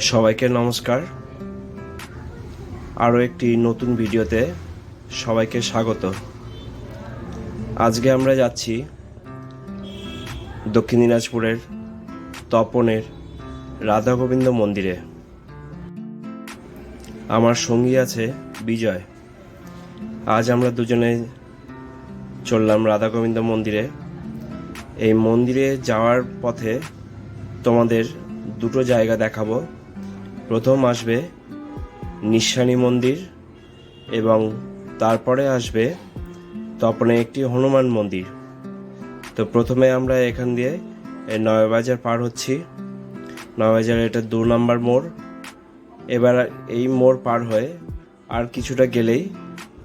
সবাইকে নমস্কার। আরও একটি নতুন ভিডিওতে সবাইকে স্বাগত। আজকে আমরা যাচ্ছি দক্ষিণ দিনাজপুরের তপনের রাধা গোবিন্দ মন্দিরে। আমার সঙ্গী আছে বিজয়। আজ আমরা দুজনে চললাম রাধা গোবিন্দ মন্দিরে। এই মন্দিরে যাওয়ার পথে তোমাদের দুটো জায়গা দেখাবো। প্রথম আসবে নিঃসানী মন্দির এবং তারপরে আসবে তপনে একটি হনুমান মন্দির। তো প্রথমে আমরা এখান দিয়ে নয়বাজার পার হচ্ছি। নয়বাজার এটা দু নম্বর মোড়। এবার এই মোড় পার হয়ে আর কিছুটা গেলেই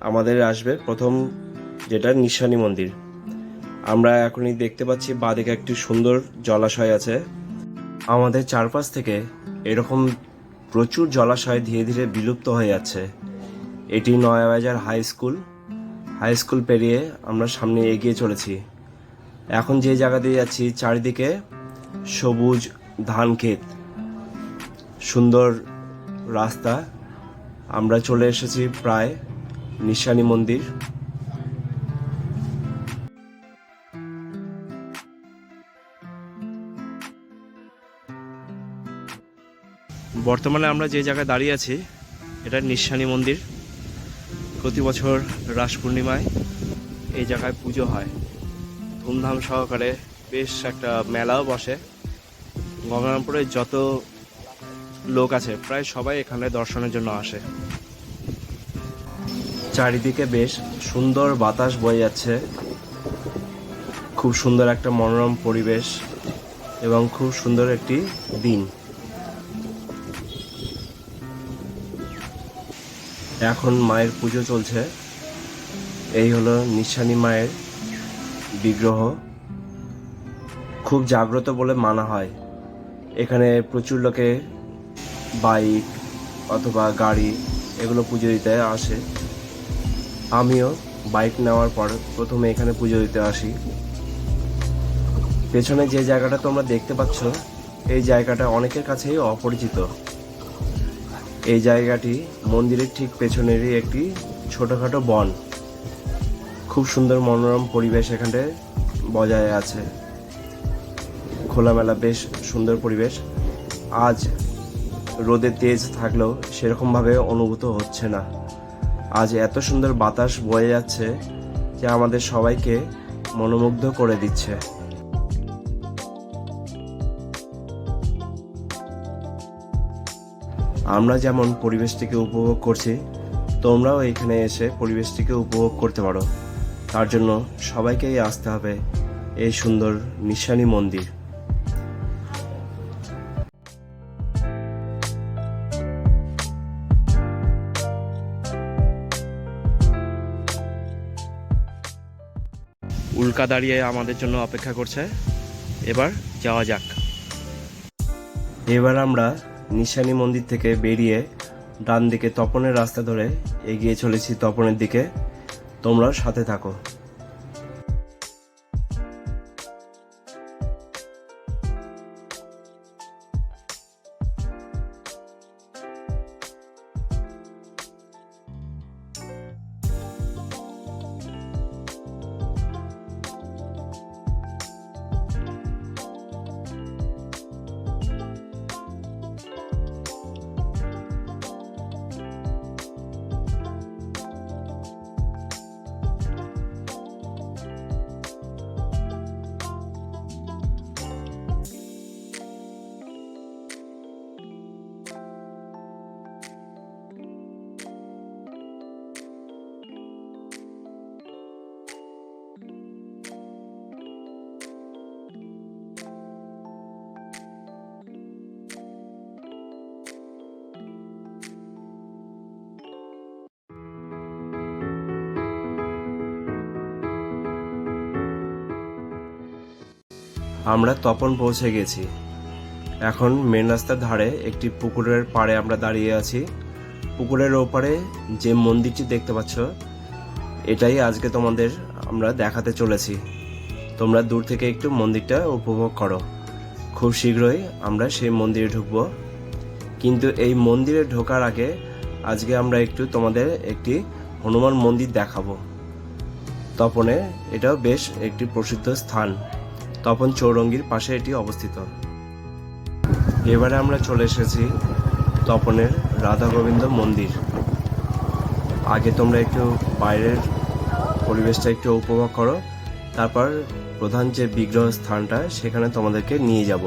আমাদের আসবে প্রথম যেটা নিঃসানী মন্দির। আমরা এখনই দেখতে পাচ্ছি বাদিকে একটি সুন্দর জলাশয় আছে। আমাদের চারপাশ থেকে এরকম প্রচুর জলাশয় ধীরে ধীরে বিলুপ্ত হয়ে যাচ্ছে। এটি Nayabazar high school. High school পেরিয়ে আমরা সামনে এগিয়ে চলেছি। এখন যে জায়গা দিয়ে যাচ্ছি, চারিদিকে সবুজ ধান ক্ষেত। সুন্দর রাস্তা। আমরা চলে এসেছি প্রায় নিশানী মন্দির। বর্তমানে আমরা যে জায়গায় দাঁড়িয়ে আছি, এটা নিঃসানী মন্দির। প্রতি বছর রাস পূর্ণিমায় এই জায়গায় পুজো হয়। ধুমধাম সহকারে বেশ একটা মেলাও বসে। গঙ্গারামপুরে যত লোক আছে, প্রায় সবাই এখানে দর্শনের জন্য আসে। চারিদিকে বেশ সুন্দর বাতাস বয়ে যাচ্ছে। খুব সুন্দর একটা মনোরম পরিবেশ এবং খুব সুন্দর একটি দিন। এখন মায়ের পুজো চলছে। এই হলো নিশানী মায়ের বিগ্রহ। খুব জাগ্রত বলে মানা হয়। এখানে প্রচুর লোকে বাইক অথবা গাড়ি এগুলো পুজো দিতে আসে। আমিও বাইক নেওয়ার পর প্রথমে এখানে পুজো দিতে আসি। পেছনে যে জায়গাটা তোমরা দেখতে পাচ্ছ, এই জায়গাটা অনেকের কাছেই অপরিচিত। এই জায়গাটি মন্দিরের ঠিক পেছনেরই একটি ছোটখাটো বন। খুব সুন্দর মনোরম পরিবেশ এখানে বজায় আছে। খোলামেলা বেশ সুন্দর পরিবেশ। আজ রোদে তেজ থাকলেও সেরকমভাবে অনুভূত হচ্ছে না। আজ এত সুন্দর বাতাস বয়ে যাচ্ছে যে আমাদের সবাইকে মনোমুগ্ধ করে দিচ্ছে। আমরা যেমন পরিবেশটিকে উপভোগ করছি তোমরাও এখানে এসে পরিবেশটিকে উপভোগ করতে পারো। তার জন্য সবাইকেই আসতে হবে এই সুন্দর নিশানী মন্দির। উল্কা দাঁড়িয়ে আমাদের জন্য অপেক্ষা করছে। এবার যাওয়া যাক। এবার আমরা নিশানী মন্দির থেকে বেরিয়ে ডান দিকে তপনের রাস্তা ধরে এগিয়ে চলেছি তপনের দিকে। তোমরাও সাথে থাকো। আমরা তপন পৌঁছে গেছি। এখন মেন রাস্তার ধারে একটি পুকুরের পাড়ে আমরা দাঁড়িয়ে আছি। পুকুরের ওপারে যে মন্দিরটি দেখতে পাচ্ছ, এটাই আজকে তোমাদের আমরা দেখাতে চলেছি। তোমরা দূর থেকে একটু মন্দিরটা উপভোগ করো। খুব শীঘ্রই আমরা সেই মন্দিরে ঢুকবো। কিন্তু এই মন্দিরে ঢোকার আগে আজকে আমরা একটু তোমাদের একটি হনুমান মন্দির দেখাবো। তপনে এটাও বেশ একটি প্রসিদ্ধ স্থান। তপন চৌরঙ্গির পাশে এটি অবস্থিত। এবারে আমরা চলে এসেছি তপনের রাধা গোবিন্দ মন্দির। আগে তোমরা একটু বাইরের পরিবেশটা একটু উপভোগ করো, তারপর প্রধান যে বিগ্রহ স্থানটা, সেখানে তোমাদেরকে নিয়ে যাব।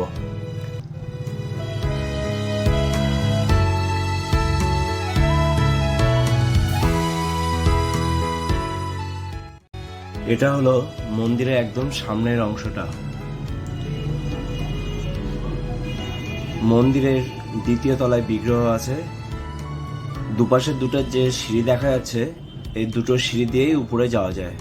এটা হলো মন্দিরের একদম সামনের অংশটা। মন্দিরের দ্বিতীয় তলায় বিগ্রহ আছে। দুপাশে দুটো যে সিঁড়ি দেখা যাচ্ছে, এই দুটো সিঁড়ি দিয়েই উপরে যাওয়া যায়।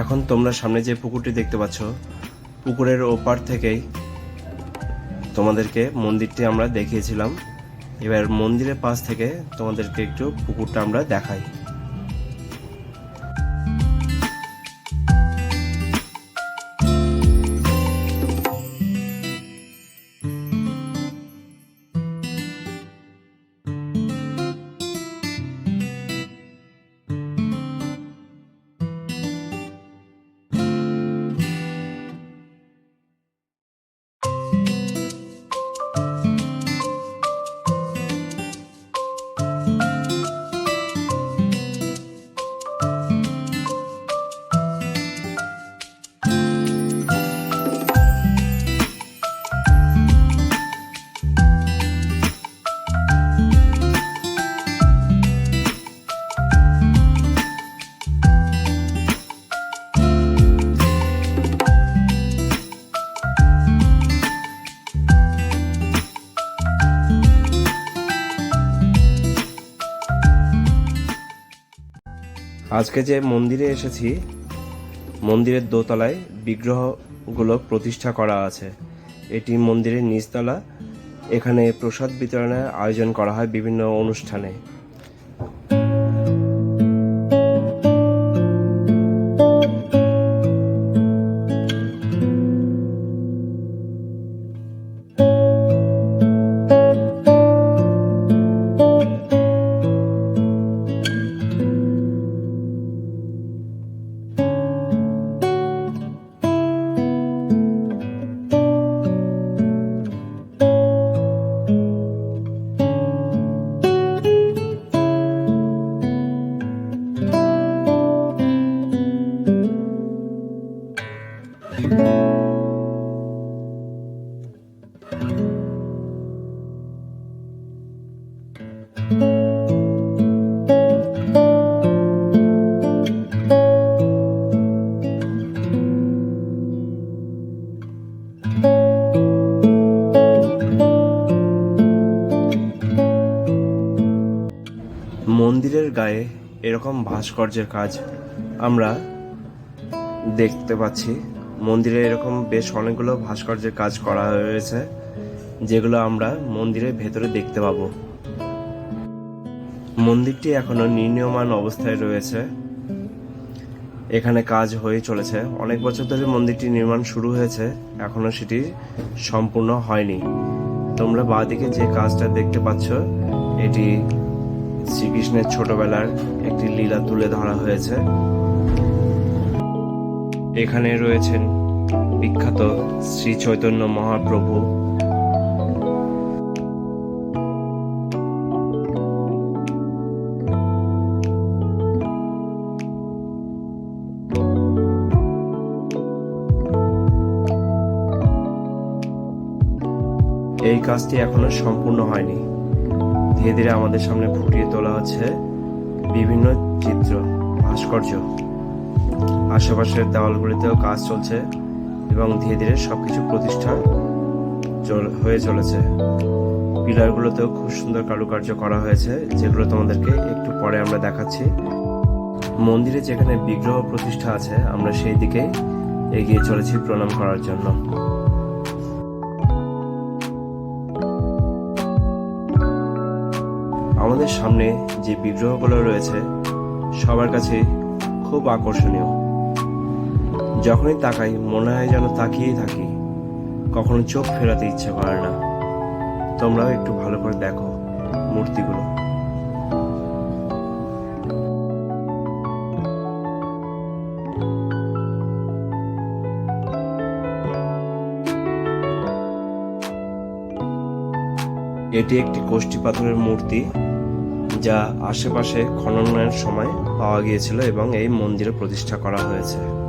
এখন তোমরা সামনে যে পুকুরটি দেখতে পাচ্ছ, পুকুরের ওপার থেকেই তোমাদেরকে মন্দিরটি আমরা দেখিয়েছিলাম। এবার মন্দিরের পাশ থেকে তোমাদেরকে একটু পুকুরটা আমরা দেখাই। আজকে যে মন্দিরে এসেছি, মন্দিরের দোতলায় বিগ্রহগুলো প্রতিষ্ঠা করা আছে। এটি মন্দিরের নিচতলা। এখানে প্রসাদ বিতরণের আয়োজন করা হয় বিভিন্ন অনুষ্ঠানে। ভাস্কর্যের কাজ আমরা দেখতে পাচ্ছি। মন্দিরে এরকম বেশ অনেকগুলো ভাস্কর্যের কাজ করা হয়েছে, যেগুলো আমরা মন্দিরের ভেতরে দেখতে পাবো। মন্দিরটি এখনও নির্মীয়মান অবস্থায় রয়েছে। এখানে কাজ হয়ে চলেছে। অনেক বছর ধরে মন্দিরটি নির্মাণ শুরু হয়েছে, এখনও সেটি সম্পূর্ণ হয়নি। তোমরা বাঁদিকে যে কাজটা দেখতে পাচ্ছ, এটি শ্রীকৃষ্ণের ছোটবেলার একটি লীলা তুলে ধরা হয়েছে। এখানে রয়েছেন বিখ্যাত শ্রী চৈতন্য মহাপ্রভু। এই কাজটি এখনও সম্পূর্ণ হয়নি। ধীরে ধীরে আমাদের সামনে ফুটিয়ে তোলা হচ্ছে বিভিন্ন চিত্র, ভাস্কর্য। আশেপাশের দেওয়ালগুলিতেও কাজ চলছে এবং ধীরে ধীরে সবকিছু প্রতিষ্ঠা হয়ে চলেছে। পিলারগুলোতেও খুব সুন্দর কারুকার্য করা হয়েছে, যেগুলো তোমাদেরকে একটু পরে আমরা দেখাচ্ছি। মন্দিরে যেখানে বিগ্রহ প্রতিষ্ঠা আছে, আমরা সেই দিকে এগিয়ে চলেছি প্রণাম করার জন্য। আমাদের সামনে যে বিগ্রহগুলো রয়েছে, সবার কাছে খুব আকর্ষণীয়। যখনই তাকাই, মনে হয় যেন তাকিয়েই থাকি। কখনো চোখ ফেরাতে ইচ্ছে করে না। তোমরাও একটু ভালো করে দেখো মূর্তিগুলো। এটি একটি কোষ্ঠী পাথরের মূর্তি। যা আশেপাশে খননের সময় পাওয়া গিয়েছিল এবং এই মন্দিরে প্রতিষ্ঠা করা হয়েছে।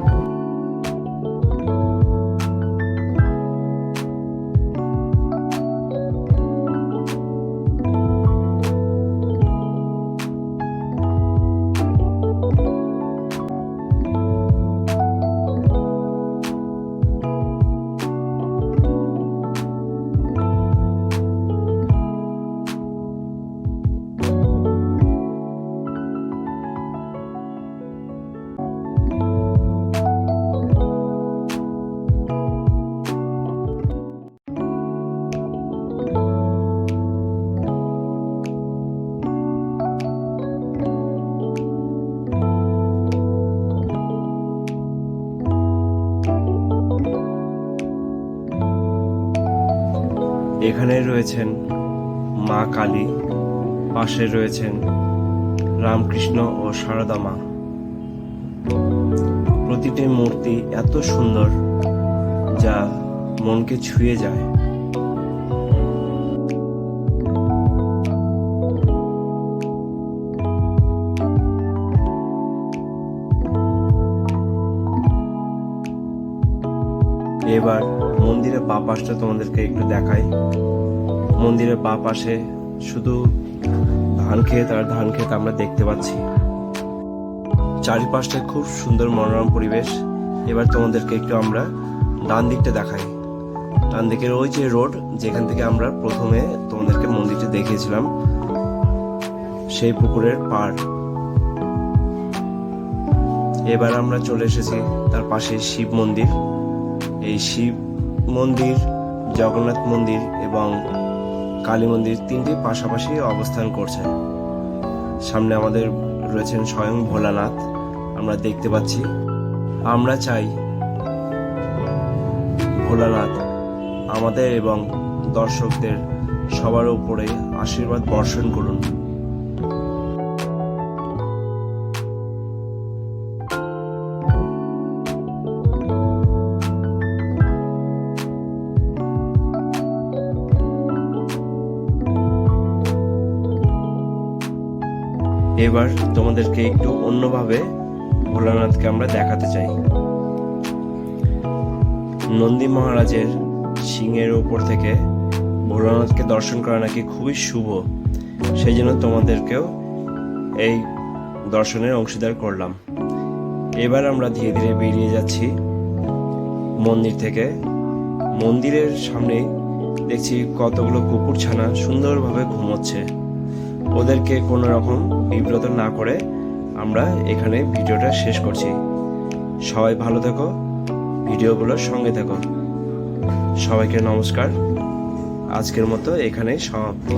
এখানে রয়েছেন মা কালী, পাশে রয়েছেন রামকৃষ্ণ ও সারদা মা। প্রতিটি মূর্তি এত সুন্দর যা মনকে ছুঁয়ে যায়। এবার মন্দিরের বা পাশটা তোমাদেরকে একটু দেখাই। মন্দিরের বা পাশে শুধু ধান ক্ষেত আর ধান ক্ষেত আমরা দেখতে পাচ্ছি। চারিপাশটা খুব সুন্দর মনোরম পরিবেশ। এবার তোমাদেরকে একটু আমরা ডান দিকটা দেখাই। ডান দিকের ওই যে রোড, যেখান থেকে আমরা প্রথমে তোমাদেরকে মন্দিরটা দেখিয়েছিলাম, সেই পুকুরের পাড়। এবার আমরা চলে এসেছি তার পাশে শিব মন্দির। এই শিব মন্দির, জগন্নাথ মন্দির এবং কালী মন্দির তিনটি পাশাপাশি অবস্থান করছে সামনে আমাদের রয়েছেন স্বয়ং ভোলানাথ। আমরা দেখতে পাচ্ছি। আমরা চাই ভোলানাথ আমাদের এবং দর্শকদের সবার উপরে আশীর্বাদ বর্ষণ করুন। এবার তোমাদেরকে একটু অন্যভাবে ভোলানাথকে আমরা দেখাতে চাই। নন্দী মহারাজের সিংহের উপর থেকে ভোলানাথকে দর্শন করা নাকি খুবই শুভ। সেই জন্য তোমাদেরকেও এই দর্শনের অংশীদার করলাম। এবার আমরা ধীরে ধীরে বেরিয়ে যাচ্ছি মন্দির থেকে। মন্দিরের সামনে দেখছি কতগুলো কুকুরছানা সুন্দরভাবে ঘুমোচ্ছে। ওদেরকে কোনো রকম বিব্রত না করে আমরা এখানে ভিডিওটা শেষ করছি। সবাই ভালো থেকো ভিডিওগুলোর সঙ্গে থেকো। সবাইকে নমস্কার। আজকের মতো এখানেই সমাপ্তি।